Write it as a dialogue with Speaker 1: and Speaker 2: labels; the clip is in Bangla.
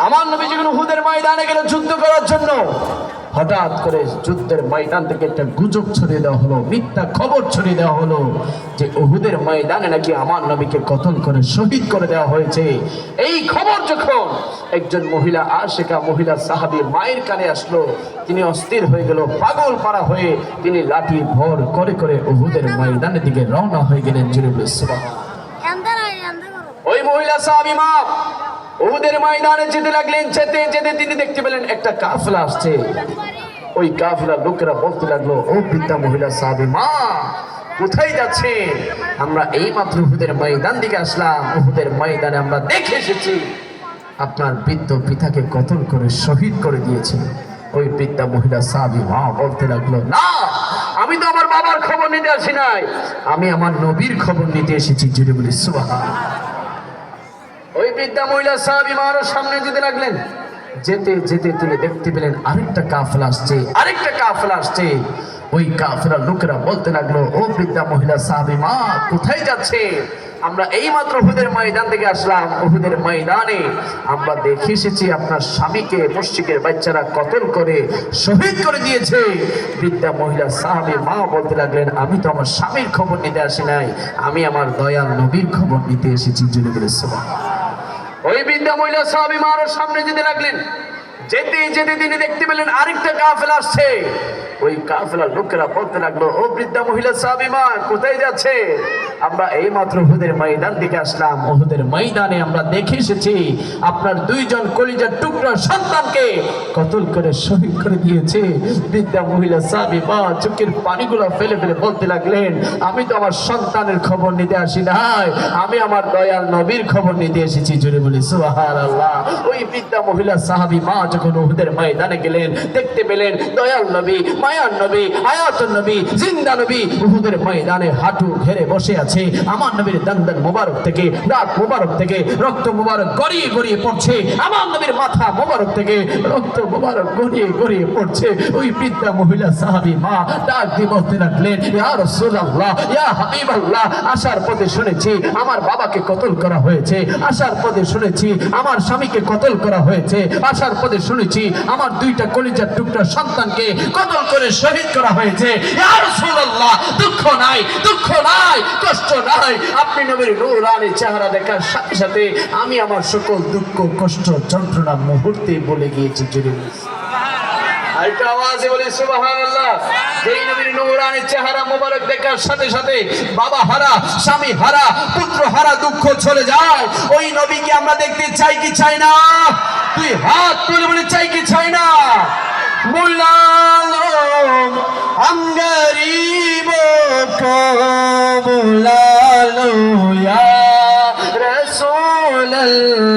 Speaker 1: আমার নবী যখন উহুদের ময়দানে গেল যুদ্ধ করার জন্য হঠাৎ করে যুদ্ধের ময়দান থেকে একটা গুজব ছড়িয়ে দেওয়া হলো মিথ্যা খবর ছড়িয়ে দেওয়া হলো যে উহুদের ময়দানে নাকি আমার নবীকে কতল করে শহীদ করে দেওয়া হয়েছে। এই খবর যখন একজন মহিলা আশেকা মহিলা সাহাবী মায়ের কানে আসলো তিনি অস্থির হয়ে গেল পাগল পাড়া হয়ে তিনি লাঠি ভর করে করে উহুদের ময়দানের দিকে রওনা হয়ে গেলেন। জুড়ে ওই মহিলা সাহাবী মা উহুদের ময়দানে যেতে লাগলেন, যেতে যেতে তিনি দেখতে পেলেন একটা কাফলা আসছে। ওই কাফলা লোকেরা বলতে লাগল, ও বৃদ্ধা মহিলা সাহাবী, মা, কোথায় যাচ্ছে আমরা এই মাত্র উহুদের ময়দান দিকে আসলাম। উহুদের ময়দানে আমরা দেখে এসেছি, আপনার বৃদ্ধ পিতাকে কতল করে শহীদ করে দিয়েছে। ওই বৃদ্ধা মহিলা সাহাবী, মা, বলতে লাগল, না, আমি তো আমার বাবার খবর নিতে আসি নাই। আমি আমার নবীর খবর নিতে এসেছি। জুড়ে বলি সুবাহ বৃদ্ধা মহিলা সাহাবি মারও সামনে যেতে লাগলেন। যেতে যেতে তিনি দেখতে পেলেন আরেকটা কাফলা আসছে, আরেকটা কাফলা আসছে। ওই কাফেলার লোকেরা বলতে লাগল, ও বৃদ্ধা মহিলা সাহাবি মা, কোথায় যাচ্ছে? আমরা এই মাত্র উহুদের ময়দান থেকে আসলাম। উহুদের ময়দানে আমরা দেখে এসেছি আপনার স্বামীকে, মুশরিকের বাচ্চারা কতল করে, শহীদ করে দিয়েছে। বৃদ্ধা মহিলা সাহাবি মা বলতে লাগলেন, আমি তো আমার স্বামীর খবর নিতে আসি নাই। আমি আমার দয়াল নবীর খবর নিতে এসেছি। জুড়ে বলে ওই বৃদ্ধা মহিলা সাহাবি মা সামনে যেতে লাগলেন। যেতে যেতে তিনি দেখতে পেলেন আরেকটা কাফেলা আসছে। ওই কাফেলার লোকেরা বলতে লাগল, ও বৃদ্ধা মহিলা সাহাবি মা, কোথায় যাচ্ছে আমরা এই মাত্র উহুদের ময়দান দিকে আসলাম। উহুদের ময়দানে আমরা দেখে এসেছি, আপনার দুইজন কলিজার টুকরা সন্তানকে কতল করে শহীদ করে দিয়েছে। বৃদ্ধা, মহিলা সাহাবি মা, চোখের পানিগুলো ফেলে ফেলে বলতে লাগলেন, আমি তো আমার সন্তানের খবর নিতে আসি নাই। আমি আমার দয়াল নবীর খবর নিতে এসেছি। জুড়ে বলি সুহার আল্লাহ ওই বৃদ্ধা, মহিলা সাহাবি মা যখন উহুদের ময়দানে গেলেন, দেখতে পেলেন দয়াল নবী, মায়ার নবী আয়াতুল নবী, জিন্দা নবী উহুদের ময়দানে হাঁটু ঘেরে বসে আছে আমার নবীর দন্দন মোবারক থেকে দাঁত মোবারক থেকে, রক্ত মোবারক গড়িয়ে গড়িয়ে পড়ছে। আমার নবীর মাথা মোবারক থেকে, রক্ত মোবারক গড়িয়ে গড়িয়ে পড়ছে। ওই বৃদ্ধা মহিলা সাহাবি মা, ডাক দিয়ে বলতে লাগলেন, ইয়া রাসূলুল্লাহ, ইয়া আসার পথে শুনেছি আমার বাবাকে কতল করা হয়েছে। আসার পথে শুনেছি আমার স্বামীকে কতল করা হয়েছে। আসার পথে শুনেছি আমার দুইটা কলিজার টুকরা সন্তানকে কতল করে শহীদ করা হয়েছে। ইয়া রাসূলুল্লাহ নাই, দুঃখ নাই, কষ্ট নাই। আপনি নবীর চেহারা দেখার সাথে সাথে আমি আমার সকল দুঃখ, কষ্ট, যন্ত্রণা মুহূর্তে বলে গিয়েছি জুড়ে মোবারক দেখার সাথে সাথে বাবা হারা, স্বামী হারা, পুত্র হারা দুঃখ চলে ওই নবীকে আমরা দেখতে চাই কি চাই না? তুই হাত তুলে বলে, চাই কি চাই না? কবুলালো ইয়া রাসূলুল্লাহ